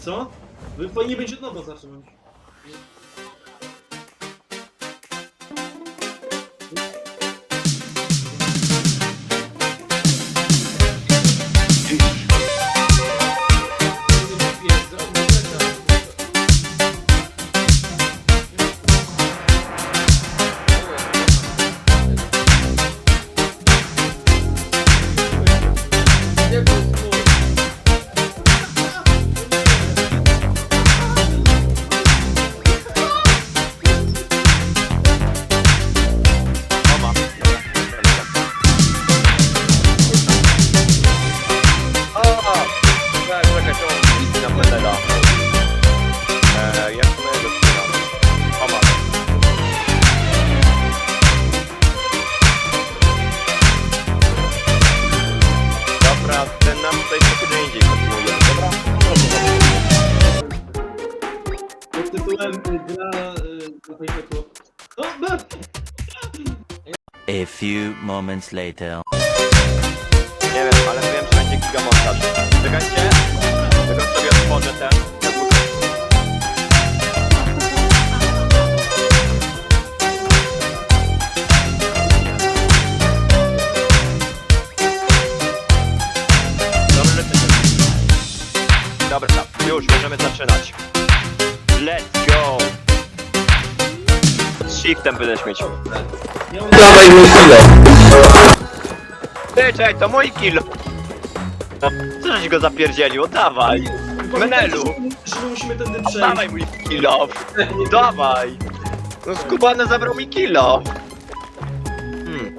Co? Wy fajnie będzie od nowa zacząć. Tytułem y, gra y, na fejkaku. O, be! A few moments later. Nie wiem, ale wiem, że będzie gigamontaż. Czekajcie, tylko sobie otworzę ten. Dobra, już możemy zaczynać. Let's go! Z shiftem będę śmieć. Ja mam Dawaj mój kilo! Ty, czekaj, to mój kilo! No, co żeś go zapierdzielił? Dawaj! Menelu! że my musimy tędy przejść. Dawaj mój kilo! Dawaj! No skubany zabrał mi kilo! Hmm.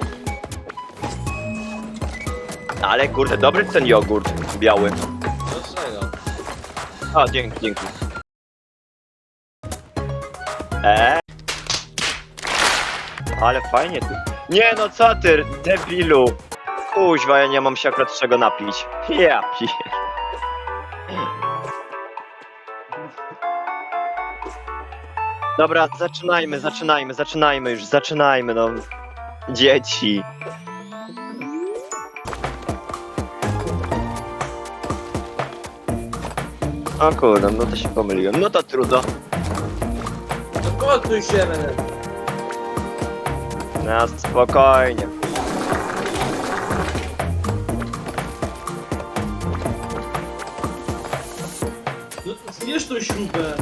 Ale kurde, dobry ten jogurt biały. O, dzięki, dzięki. Eee? Ale fajnie tu. Nie no, co ty, debilu! Kuźwa, ja nie mam się akurat czego napić. Ja pier... Dobra, zaczynajmy, zaczynajmy, zaczynajmy już, zaczynajmy, no. Dzieci. O kurde, no to się pomyliłem. No to trudno. Spokój się, Menel. No spokojnie. No, zbierz tą śrubę.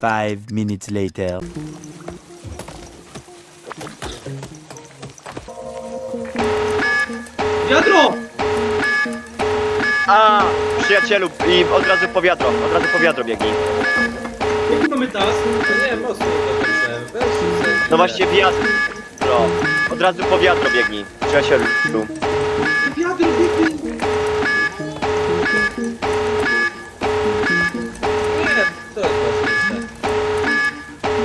Five minutes later. Wiadro! A, przyjacielu, i od razu po wiadro, od razu po wiadro biegnij. Jaki mamy tas? To nie, mocno to. Weź się. No właśnie wiadro. Od razu po wiadro biegnij, przyjacielu. Wiadro, biegnie! Nie, to jest ważniejsze.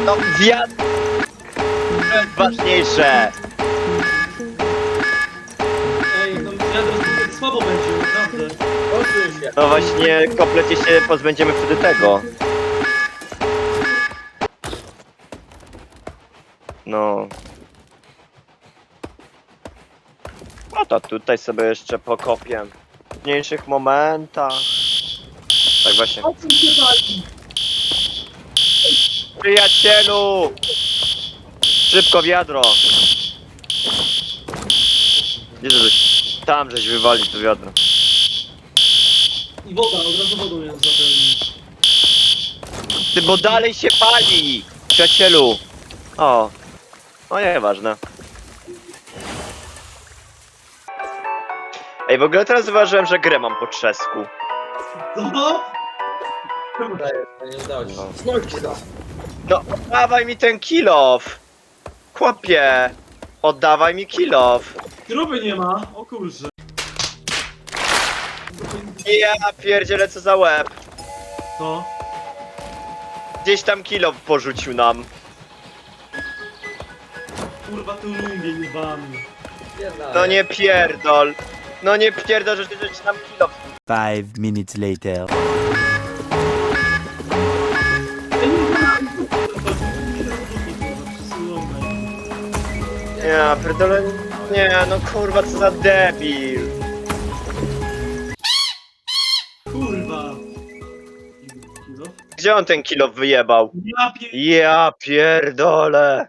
No wiadro. Jest ważniejsze. No właśnie, kompletnie się pozbędziemy wtedy tego. No. No to tutaj sobie jeszcze pokopię. W mniejszych momentach. Tak właśnie. Przyjacielu! Szybko wiadro! Gdzie żeś? Tam żeś wywalił to wiadro. I woda, od razu wodą ją zapełnić. Ty, bo dalej się pali! Przyjacielu! O. O, nieważne. Ej, w ogóle teraz zauważyłem, że grę mam po trzesku. Co? Nie udało ci się. No. Smolcie to. No, oddawaj mi ten kilof! Chłopie! Oddawaj mi kilof! Śruby nie ma, o kurczę. Ja pierdzielę co za łeb! To. Gdzieś tam kilof porzucił nam. Kurwa, tu lubię, nie wam. No nie pierdol! No nie pierdol, że ty żeś nam kilof Five minutes later. Ja pierdolę... Nie, no kurwa, co za debil. Gdzie on ten kilo wyjebał? Ja pie... Ja pierdolę.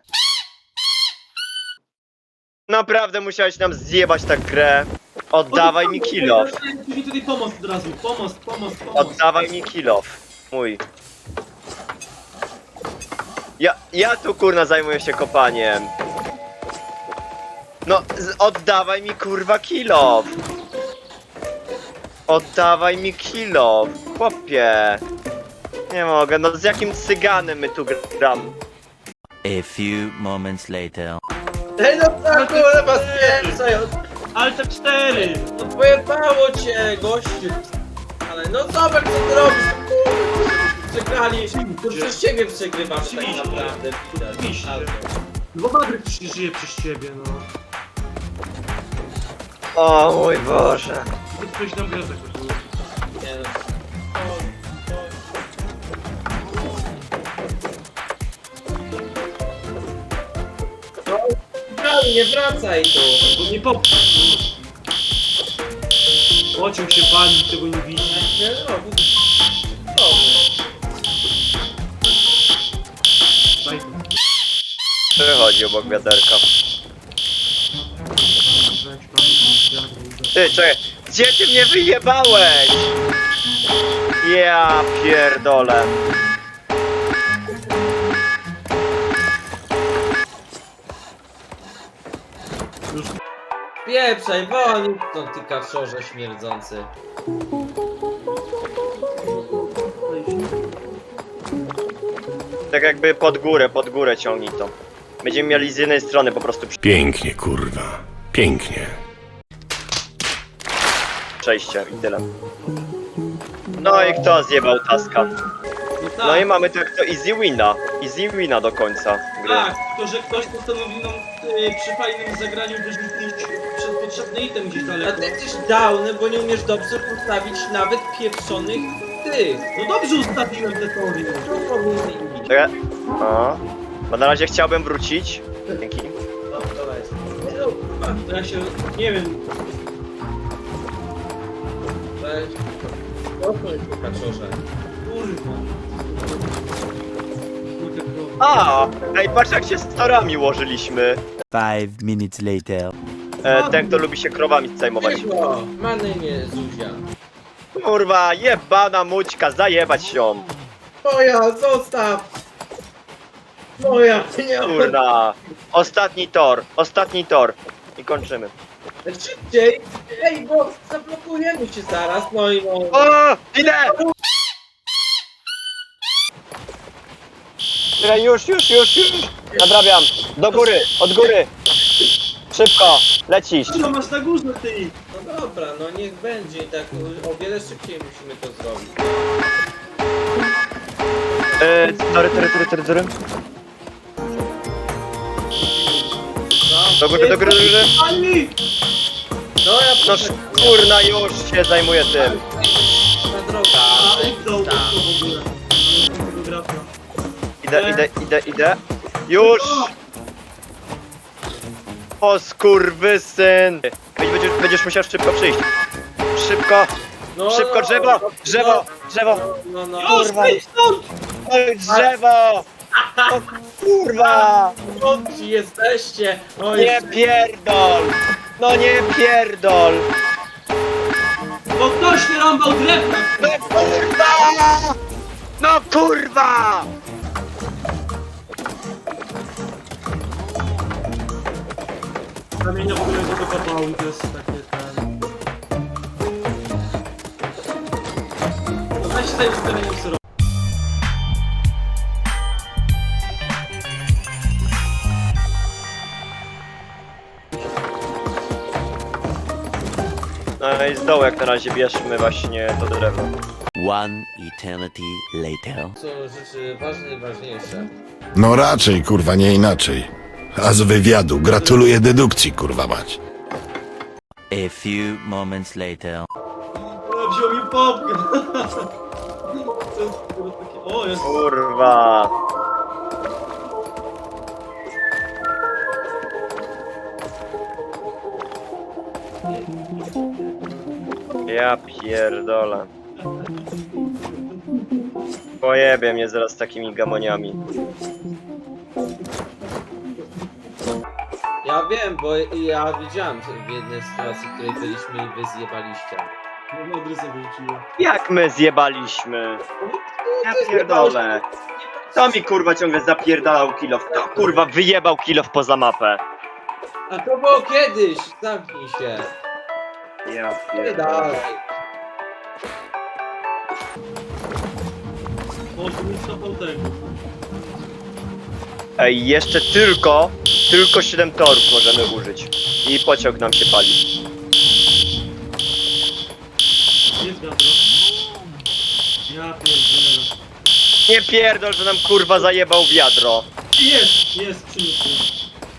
Naprawdę musiałeś nam zjebać tę grę. Oddawaj mi kilo. Mi tutaj pomost od razu. Pomost, pomost, pomost. Oddawaj mi kilo. Mój. Ja, ja tu kurna zajmuję się kopaniem. No, z, oddawaj mi kurwa kilo. Oddawaj mi kilo. Chłopie. Nie mogę, no z jakim cyganem my tu gram? A few moments later. Ej, no tak, kurwa, spieprzaj, Alta 4! no pojebało cię, gościu. Ale no zobacz, co ty robisz, kurwa, przegrali, to przez ciebie przegrywamy tak Oczywiście. naprawdę. widać. Oczywiście. Ale- No bo Madryk przecież żyje przez ciebie, no. O mój Boże. Ty nam grę zakończył. Nie wracaj tu. Bo nie pop... Pociąg się pali, tego nie widzi. Nie, no, no. Daj to. Wychodzi obok wiaderka. Weź, Ty, czekaj. Gdzie ty mnie wyjebałeś? Ja pierdolę. Pieprzaj, wolniej stąd ty kaszorze śmierdzący. Tak jakby pod górę, pod górę ciągnij to. Będziemy mieli z jednej strony po prostu Pięknie, kurwa. Pięknie. przejście i tyle. No i kto zjebał taska? No No i mamy tak to easy wina. Easy wina do końca gry. tak, tylko że ktoś postanowił nam y, przy fajnym zagraniu wyrzucić potrzebny item gdzieś A daleko. ty jesteś downy, bo nie umiesz dobrze postawić nawet pieprzonych tych. No dobrze ustawiłem te teorie. Co powinny iść? Czekaj. No. Bo na razie chciałbym wrócić. Dzięki. No, to jest. Nie no, kurwa, To ja się, nie wiem, weź. Spokój, ty kaszorze. kurwa. Kurde, kurwa. A! Ej, patrz jak się z torami łożyliśmy. Five minutes later. E, ten, kto lubi się krowami zajmować. Cicho, ma na imię Zuzia. Kurwa, jebana mućka, zajebać ją. Moja, zostaw! Moja, nie Kurna. Ostatni tor, ostatni tor. I kończymy. Szybciej! Ej, bo zablokujemy się zaraz, no i no. O! Idę! Czekaj, już, już, już, już. Nadrabiam. Do góry, od góry. Szybko, lecisz. Co masz na górze, ty? No dobra, no niech będzie, tak o wiele szybciej musimy to zrobić. Eee, tory, tory, tory, tory, tory. No, Do góry, do góry, do góry. Ani! no ja No proszę, kurna, już się zajmuję tym. ta droga. A, ale oddał to w ogóle. Tego grafia. Idę, idę, idę, idę. Już! O skurwysyn! Będziesz, będziesz musiał szybko przyjść. Szybko, No, szybko, drzewo, drzewo, drzewo. No, no, Już, Kurwa. Oj, drzewo! O kurwa! no, ci jesteście! Nie pierdol! No nie pierdol! Bo ktoś nie rąbał drewna! No kurwa! No kurwa! Kamienia w ogóle go dokopały, to jest takie ten... No weź się zająć kamieniem syrop. No i z dołu jak na razie bierzmy właśnie to drewno. One eternity later. są rzeczy ważne i ważniejsze. No raczej, kurwa, nie inaczej. A z wywiadu gratuluję dedukcji, kurwa mać. A few moments later. Wziął mi popkę! Jest kurwa takie... O, jest... Kurwa! Ja pierdolę. Pojebie mnie zaraz takimi gamoniami. Wiem, bo ja widziałem w jednej sytuacji, w której byliśmy i wy zjebaliście. No Modry sobie rzuciło. Jak my zjebaliśmy? Ja pierdolę. Kto mi kurwa ciągle zapierdalał kilof? Kto kurwa wyjebał kilof poza mapę? A to było kiedyś! Zamknij się. Ja Nie pierdolę. dalej. Jest to tego. Ej, jeszcze tylko, tylko 7 torów możemy użyć. I pociąg nam się pali. Jest wiadro. Ja pierdolę. Nie pierdol, że nam kurwa zajebał wiadro. Jest, jest, przyniósł.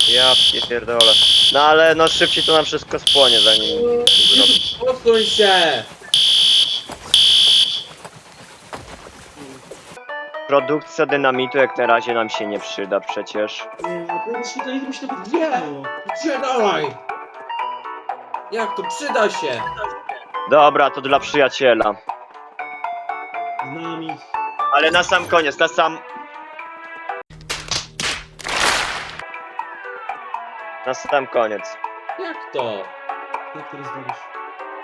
Ja pierdolę. No ale no szybciej to nam wszystko spłonie zanim. Posuń się! Produkcja dynamitu jak na razie nam się nie przyda przecież. Świetla nie mi się nawet Nie. Gdzie dawaj? Jak to przyda się? Dobra, to dla przyjaciela. Z nami. Ale na sam koniec, na sam... Na sam koniec. Jak to? Jak to rozwalisz?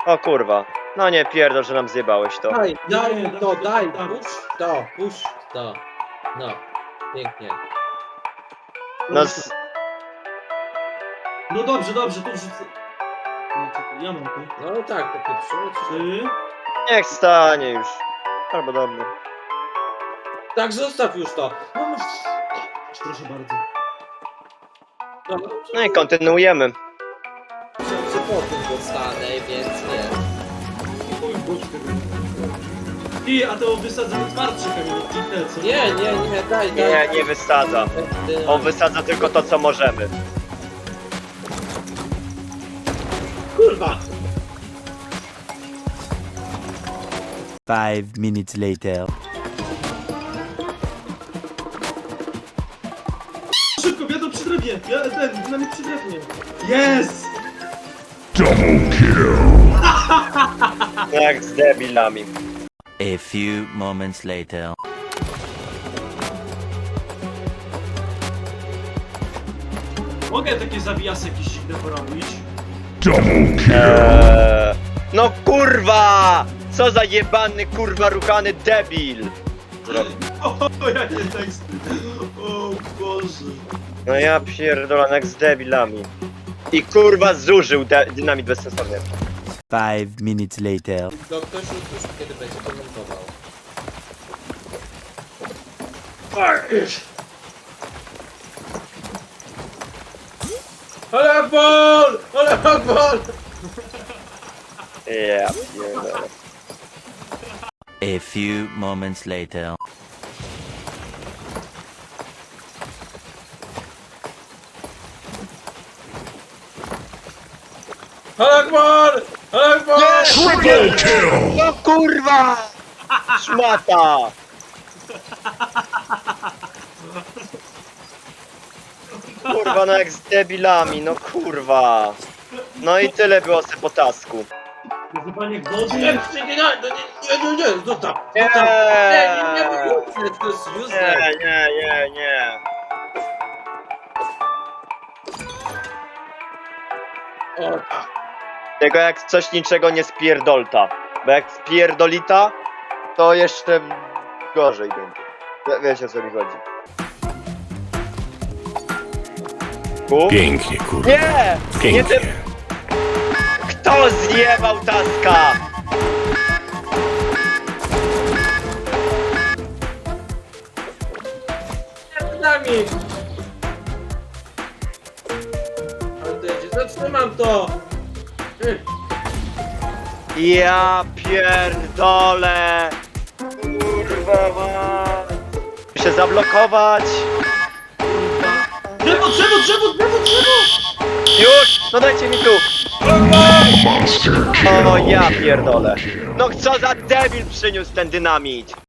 O kurwa. No nie pierdol, że nam zjebałeś to. Daj, daj mi to, daj, to, puść to, puść to. No, pięknie. No z... No dobrze, dobrze, to wrzucę. Czekaj, ja mam to. No tak, to pierwsze. Ty? Niech stanie już. Albo dobra. Tak, zostaw już to. No, no, Proszę bardzo. no, No i kontynuujemy. że po tym dostanę, więc nie. Ty, a to wysadzamy twardsze kamienie, te co? Nie, nie, nie, daj, daj. Nie, nie wysadza. On wysadza tylko to, co możemy. Kurwa! Five minutes later. Szybko, wiadomo przy drewnie. Ja, ten, dynamit przy drewnie. Jest! Jak z debilami. A few moments later. Mogę takie zawijasy jakieś dziwne porobić? Eee, no kurwa! Co za jebany kurwa ruchany debil! O, jakie teksty. O Boże. No ja pierdolę, jak z debilami. I kurwa zużył de- dynamit bezsensownie. Five minutes later. To ktoś usłyszy, kiedy będzie komentował. Ale bol! Ale bol! Ja pierdolę. A few moments later. Ale bol! Ale bol! No kurwa! Szmata! Kurwa, no jak z debilami, no kurwa. No i tyle było se po tasku. Nie, godzin. nie, nie, nie, nie, nie, zostaw! Nie, Zostaw! Nie, nie, nie, useless, to jest useless! nie, nie, nie, nie. O, Tylko jak coś niczego nie spierdolta. Bo jak spierdolita, to jeszcze gorzej będzie. Wie- Wiecie o co mi chodzi. Ku? Pięknie, kurwa. Nie! Nie Pięknie. tym... Kto zjebał taska? przed nami! Ale to jedzie, zatrzymam to! Ja pierdolę! Kurwa mać! Muszę zablokować! Drzewo, drzewo, drzewo, drzewo, drzewo! Już! No dajcie mi tu! O ja pierdolę! No co za debil przyniósł ten dynamit!